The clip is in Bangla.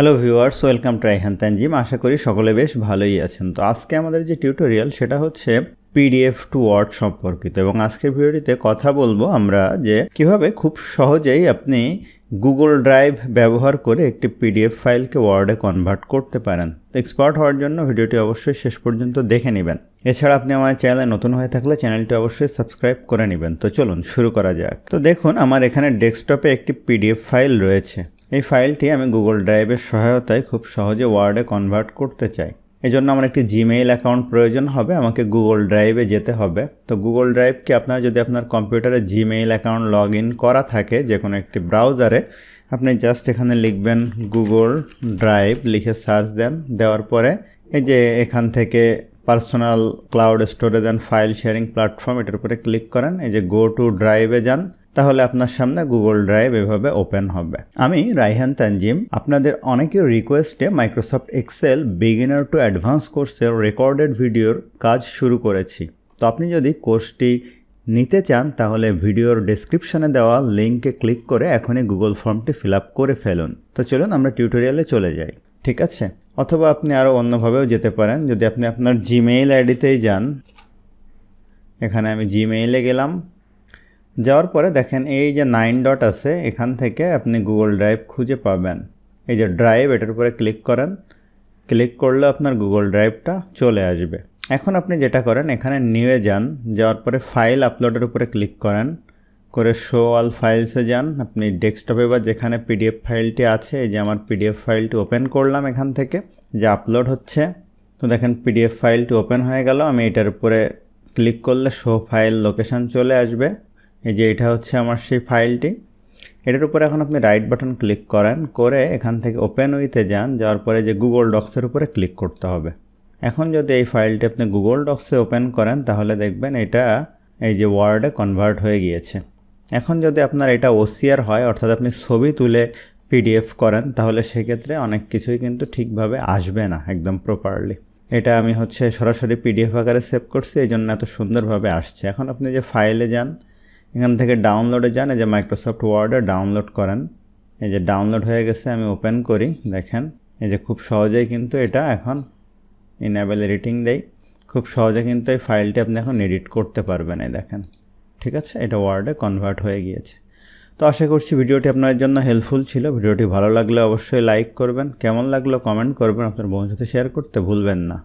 Hello viewers welcome to Raihan Tanjim আশা করি সকলে বেশ ভালোই আছেন। তো আজকে আমাদের যে টিউটোরিয়াল সেটা হচ্ছে পিডিএফ টু ওয়ার্ড সম্পর্কিত। এবং আজকের ভিডিওটিতে কথা বলব আমরা যে কীভাবে খুব সহজেই আপনি গুগল ড্রাইভ ব্যবহার করে একটি পিডিএফ ফাইলকে ওয়ার্ডে কনভার্ট করতে পারেন। তো এক্সপার্ট হওয়ার জন্য ভিডিওটি অবশ্যই শেষ পর্যন্ত দেখে নেবেন। এছাড়া আপনি আমার চ্যানেলে নতুন হয়ে থাকলে চ্যানেলটি অবশ্যই সাবস্ক্রাইব করে নেবেন। তো চলুন শুরু করা যাক। তো দেখুন, আমার এখানে ডেস্কটপে একটি পিডিএফ ফাইল রয়েছে। এই ফাইলটি আমি গুগল ড্রাইভের সহায়তায় খুব সহজে ওয়ার্ডে কনভার্ট করতে চাই। এই জন্য আমার একটি জিমেইল অ্যাকাউন্ট প্রয়োজন হবে, আমাকে গুগল ড্রাইভে যেতে হবে। তো গুগল ড্রাইভকে আপনার, যদি আপনার কম্পিউটারে জিমেইল অ্যাকাউন্ট লগ ইন করা থাকে যে কোনো একটি ব্রাউজারে, আপনি জাস্ট এখানে লিখবেন গুগল ড্রাইভ, লিখে সার্চ দেন। দেওয়ার পরে এই যে এখান থেকে personal cloud storage and file sharing platform, এটার উপরে ক্লিক করেন। এই যে গো টু ড্রাইভে যান। তাহলে আপনার সামনে গুগল ড্রাইভ এভাবে ওপেন হবে। আমি রাইহান তানজিম, আপনাদের অনেকের রিকোয়েস্টে Microsoft Excel beginner to advance কোর্সের রেকর্ডেড ভিডিওর কাজ শুরু করেছি। তো আপনি যদি কোর্সটি নিতে চান, তাহলে ভিডিওর ডেসক্রিপশনে দেওয়া লিঙ্কে ক্লিক করে এখনই গুগল ফর্মটি ফিল আপ করে ফেলুন। তো চলুন আমরা টিউটোরিয়ালে চলে যাই। ঠিক আছে? অথবা আপনি আরও অন্যভাবেও যেতে পারেন। যদি আপনি আপনার জিমেইল আইডিতেই যান, এখানে আমি জিমেইলে গেলাম। যাওয়ার পরে দেখেন এই যে নাইন ডট আছে, এখান থেকে আপনি গুগল ড্রাইভ খুঁজে পাবেন। এই যে ড্রাইভ এটার উপরে ক্লিক করেন। ক্লিক করলে আপনার গুগল ড্রাইভটা চলে আসবে। এখন আপনি যেটা করেন, এখানে নিয়ে যান। যাওয়ার পরে ফাইল আপলোডের উপরে ক্লিক করেন। করে শো অল ফাইলসে যান। আপনি ডেস্কটপে বা যেখানে পিডিএফ ফাইলটি আছে, এই যে আমার পিডিএফ ফাইলটি ওপেন করলাম এখান থেকে, যে আপলোড হচ্ছে। তো দেখেন পিডিএফ ফাইলটি ওপেন হয়ে গেল। আমি এটার উপরে ক্লিক করলে শো ফাইল লোকেশান চলে আসবে। এই যে এটা হচ্ছে আমার সেই ফাইলটি। এটার উপরে এখন আপনি রাইট বাটন ক্লিক করেন, করে এখান থেকে ওপেন উইতে যান, যাওয়ার পরে যে গুগল ডক্সের উপরে ক্লিক করতে হবে। এখন যদি এই ফাইলটি আপনি গুগল ডক্সে ওপেন করেন, তাহলে দেখবেন এটা এই যে ওয়ার্ডে কনভার্ট হয়ে গিয়েছে। এখন যদি আপনার এটা ওসিআর হয়, অর্থাৎ আপনি ছবি তুলে পিডিএফ করেন, তাহলে সেক্ষেত্রে অনেক কিছুই কিন্তু ঠিকভাবে আসবে না একদম প্রপারলি এটা আমি হচ্ছে সরাসরি পিডিএফ আকারে সেভ করছি এই জন্য এত সুন্দরভাবে আসছে। এখন আপনি যে ফাইলে যান এখান থেকে ডাউনলোডে যান, এই যে মাইক্রোসফট ওয়ার্ডে ডাউনলোড করেন। এই যে ডাউনলোড হয়ে গেছে, আমি ওপেন করি, দেখেন। এই যে খুব সহজেই কিন্তু এটা এখন ইনেবল এডিটিং দেই। খুব সহজে কিন্তু এই ফাইলটি আপনি এখন এডিট করতে পারবেন, এই দেখেন। ঠিক আছে? এটা ওয়ার্ডে কনভার্ট হয়ে গিয়েছে। তো আশা করছি ভিডিওটি আপনার জন্য হেল্পফুল ছিল। ভিডিওটি ভালো লাগলে অবশ্যই লাইক করবেন। কেমন লাগল কমেন্ট করবেন আপনার বন্ধুর সাথে শেয়ার করতে ভুলবেন না।